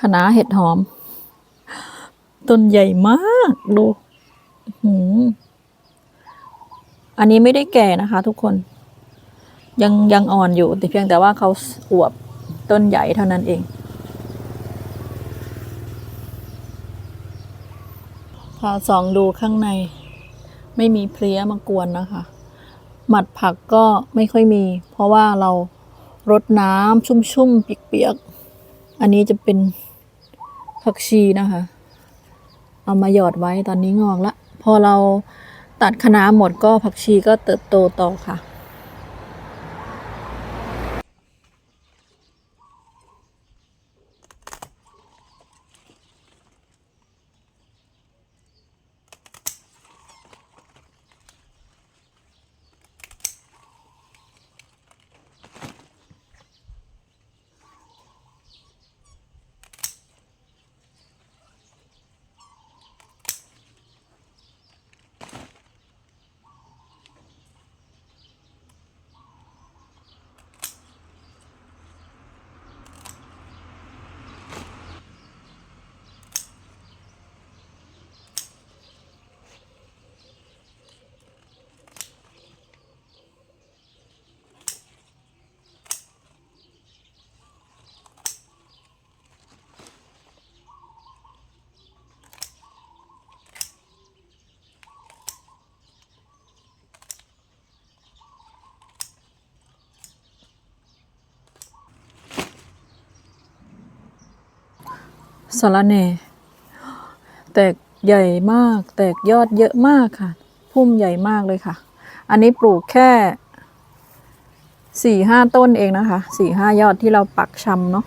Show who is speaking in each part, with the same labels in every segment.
Speaker 1: คณะเห็ดหอม ต้นใหญ่มากดูหือันนี้ไม่ได้แก่นะคะ ทุกคน ยังยังอ่อนอยู่ แต่เพียงแต่ว่าเขาอวบต้นใหญ่เท่านั้นเอง พาสองดูข้างใน ไม่มีเพลี้ยมากวนนะคะ หมัดผักก็ไม่ค่อยมี เพราะว่าเรารดน้ำชุ่มๆเปียกๆ อันนี้จะเป็นผักชีนะคะ เอามาหยอดไว้ตอนนี้งอกละ พอเราตัดคะน้าหมดก็ผักชีก็เติบโตต่อค่ะ สาระแหน่ แตกใหญ่มาก แตกยอดเยอะมากค่ะ พุ่มใหญ่มากเลยค่ะ อันนี้ปลูกแค่สี่ห้าต้นเองนะคะสี่ห้ายอดที่เราปักชำเนาะ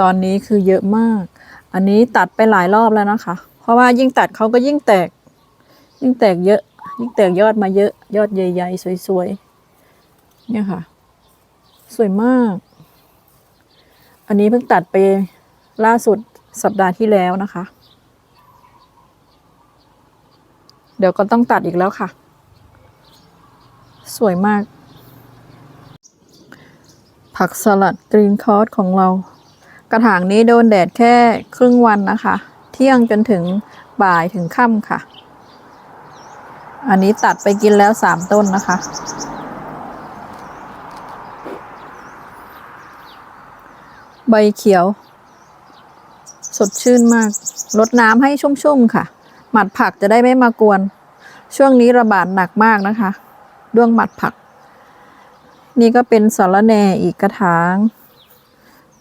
Speaker 1: ตอนนี้คือเยอะมาก อันนี้ตัดไปหลายรอบแล้วนะคะ เพราะว่ายิ่งตัดเขาก็ยิ่งแตก ยิ่งแตกเยอะ ยิ่งแตกยอดมาเยอะ ยอดใหญ่ๆ สวยๆ เนี่ยค่ะ สวยมาก อันนี้เพิ่งตัดไปล่าสุดสัปดาห์ที่แล้วนะคะ เดี๋ยวก็ต้องตัดอีกแล้วค่ะ สวยมาก ผักสลัดกรีนคอร์สของเรา กระถางนี้โดนแดดแค่ครึ่งวันนะคะ เที่ยงจนถึงบ่ายถึงค่ำค่ะ อันนี้ตัดไปกินแล้วสามต้นนะคะ ใบเขียว สดชื่นมากรดน้ำให้ชุ่มๆค่ะ หมัดผักจะได้ไม่มากวน ช่วงนี้ระบาดหนักมากนะคะด้วงหมัดผัก นี่ก็เป็นสารแหน่อีกกระถาง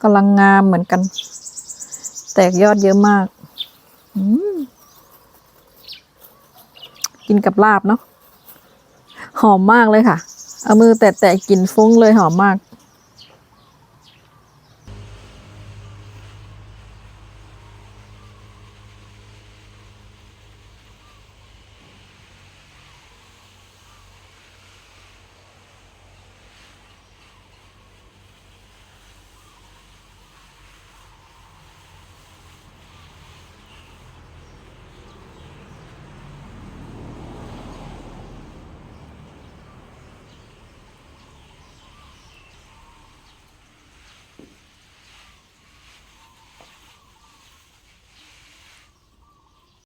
Speaker 1: กำลังงามเหมือนกัน แตกยอดเยอะมากอมกินกับลาบเนาะหอมมากเลยค่ะ เอามือแตะๆกลิ่นฟุ้งเลยหอมมาก